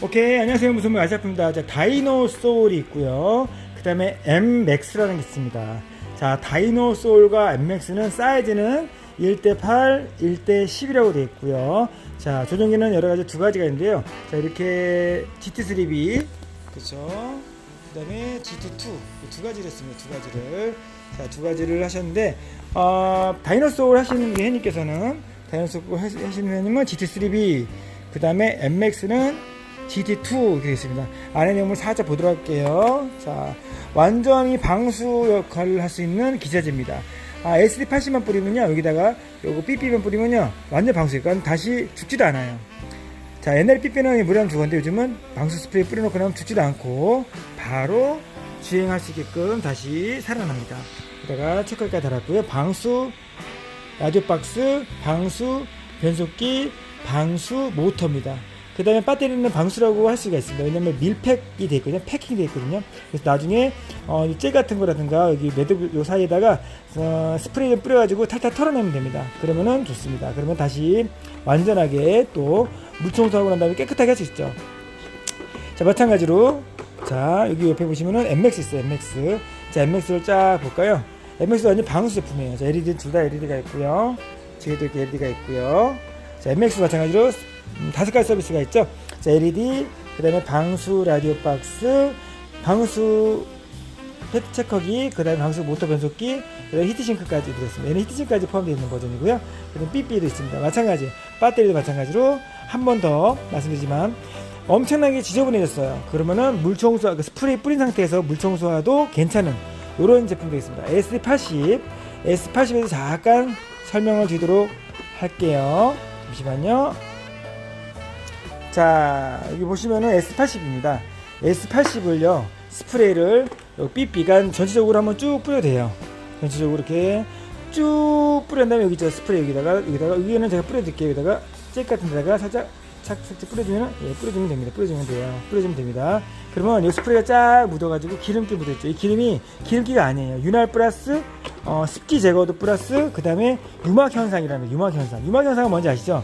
오케이 안녕하세요. 무슨 말 아시아입니다. 자 다이노 소울이 있고요. 그 다음에 M 맥스라는 게 있습니다. 자 다이노 소울과 M 맥스는 사이즈는 1대8 1대10이라고 되어 있고요. 자 조종기는 여러 가지 두 가지가 있는데요. 자 이렇게 GT3B 그렇죠? 그 다음에 GT2 두 가지를 했습니다. 두 가지를. 자 두 가지를 하셨는데 어, 다이노 소울 하시는 게 해님께서는 다이노 소울 하시는 회님은 GT3B 그 다음에 MX는 GT2 이렇게 있습니다. 안에 내용을 살짝 보도록 할게요. 자, 완전히 방수 역할을 할 수 있는 기자재입니다. 아, SD80만 뿌리면요, 여기다가 요거 삐삐만 뿌리면요, 완전 방수예요. 그러니까 다시 죽지도 않아요. 자, 옛날에 삐삐는 무리하면 죽었는데 요즘은 방수 스프레이 뿌려놓고 나면 죽지도 않고 바로 주행할 수 있게끔 다시 살아납니다. 여기다가 체크까지 달았고요. 방수 라디오 박스, 방수 변속기, 방수 모터입니다. 그 다음에 배터리는 방수라고 할 수가 있습니다. 왜냐면 밀팩이 돼 있거든요. 패킹이 돼 있거든요. 그래서 나중에 어, 이젤 같은 거라든가 여기 매듭 요 사이에다가 어, 스프레이를 뿌려가지고 탈탈 털어내면 됩니다. 그러면은 좋습니다. 그러면 다시 완전하게 또 물청소하고 난 다음에 깨끗하게 할 수 있죠. 자 마찬가지로 자 여기 옆에 보시면은 MX 있어요. MX. 자 MX를 쫙 볼까요? MX 완전 방수 제품이에요. 자 LED 둘 다 LED가 있고요. 뒤에도 이렇게 LED가 있고요. 자 MX 마찬가지로 음, 다섯 가지 서비스가 있죠. 자, LED, 그 다음에 방수 라디오 박스, 방수 패드 체커기, 그 다음에 방수 모터 변속기, 그 다음에 히트싱크까지 들었습니다. 얘는 히트싱크까지 포함되어 있는 버전이고요. 그 다음에 삐삐도 있습니다. 마찬가지, 배터리도 마찬가지로 한 번 더 말씀드리지만 엄청나게 지저분해졌어요. 그러면은 물청소, 그 스프레이 뿌린 상태에서 물청소와도 괜찮은 이런 제품도 있습니다. S80, S80에서 잠깐 설명을 드리도록 할게요. 잠시만요. 자 여기 보시면은 S80입니다. S80을요 스프레이를 삐삐간 전체적으로 한번 쭉 뿌려도 돼요. 전체적으로 이렇게 쭉 뿌린 다음에 여기 저 스프레이 여기다가 여기다가 위에는 제가 뿌려드릴게요. 여기다가 잭 같은 데다가 살짝 착 살짝 뿌려주면 예 뿌려주면 됩니다. 뿌려주면 돼요. 뿌려주면 됩니다. 그러면 이 스프레이가 쫙 묻어가지고 기름기 묻어있죠. 이 기름이 기름기가 아니에요. 윤활 플러스 어, 습기 제거도 플러스 그 다음에 유막 현상이라는 유막 현상. 유막 현상은 뭔지 아시죠?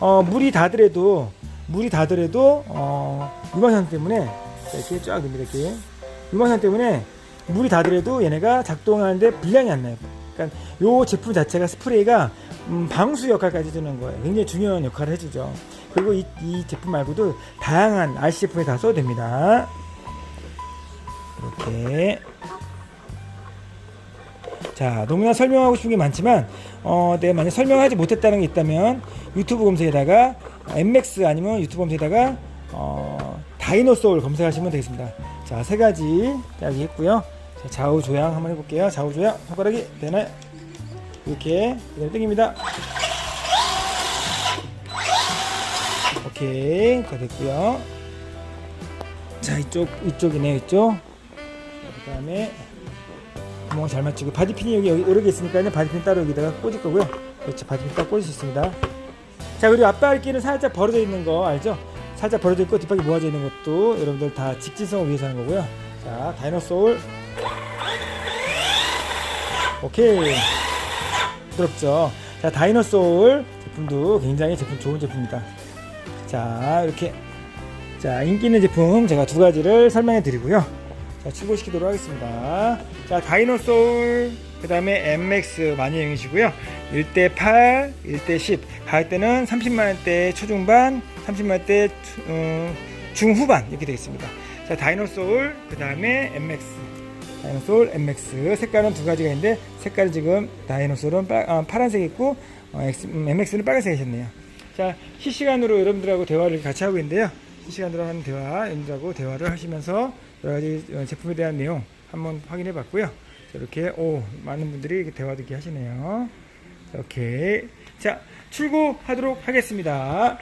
어, 물이 닿더라도 물이 닿더라도 어, 유막현 때문에 이렇게 쫙 됩니다 이렇게 유막현 때문에 물이 닿더라도 얘네가 작동하는데 분량이 안 나요. 그러니까 요 제품 자체가 스프레이가 음, 방수 역할까지 해주는 거예요. 굉장히 중요한 역할을 해주죠. 그리고 이, 이 제품 말고도 다양한 RC 제품에 다 써도 됩니다. 이렇게 자 너무나 설명하고 싶은 게 많지만 어, 내가 만약 설명하지 못했다는 게 있다면 유튜브 검색에다가 MX 아니면 유튜브 검색에다가 어, 다이노소울 검색하시면 되겠습니다. 자, 세 가지 여기 있고요. 자, 좌우 조향 한번 해볼게요. 좌우 조향 손가락이 되나요? 이렇게 그대로 당깁니다. 오케이, 다 됐고요. 자, 이쪽 이쪽이네요, 이쪽. 그 다음에 구멍 잘 맞추고 바디핀이 여기, 여기 오르게 있으니까 바디핀 따로 여기다가 꽂을 거고요. 그렇죠, 바디핀 딱 꽂을 수 있습니다. 자 그리고 앞발길은 살짝 벌어져 있는 거 알죠? 살짝 벌어져 있고 뒷바퀴 모아져 있는 것도 여러분들 다 직진성을 위해서 하는 거고요. 자 다이노소울 오케이 부드럽죠? 자 다이노소울 제품도 굉장히 제품 좋은 제품입니다. 자 이렇게 자 인기 있는 제품 제가 두 가지를 설명해 드리고요. 자 출고시키도록 하겠습니다. 자 다이노소울 그 다음에 MX 많이 이용이시고요. 1대8, 1대10 가격대는 30만원대 초중반, 30만원대 어, 중후반 이렇게 되겠습니다. 자 다이노소울 그 다음에 MX 다이노소울 MX 색깔은 두 가지가 있는데 색깔은 지금 다이노소울은 빠, 아, 파란색 있고 어, X, 음, MX는 빨간색 이셨네요. 자 실시간으로 여러분들하고 대화를 같이 하고 있는데요. 실시간으로 하는 대화 여러분들하고 대화를 하시면서 여러 가지 어, 제품에 대한 내용 한번 확인해 봤고요. 이렇게 오 많은 분들이 이렇게 대화도 이렇게 하시네요. 오케이 자 출고하도록 하겠습니다.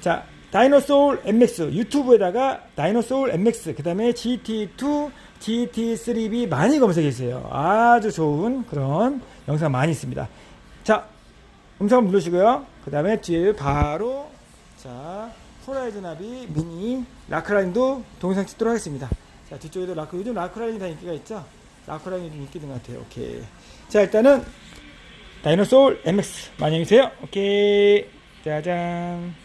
자 다이노소울 MX 유튜브에다가 다이노소울 MX 그 다음에 GT2 GT3B 많이 검색해 주세요. 아주 좋은 그런 영상 많이 있습니다. 자 음성 누르시고요. 그 다음에 뒤에 바로 자 호라이즌 나비 미니 라크라인도 동영상 찍도록 하겠습니다. 자 뒤쪽에도 라크 요즘 라크라인이 다 인기가 있죠. 라크라인이 좀 인기 있는 것 같아요. 오케이. 자 일단은 다이노소울 MX 많이 해주세요. 오케이. 짜잔.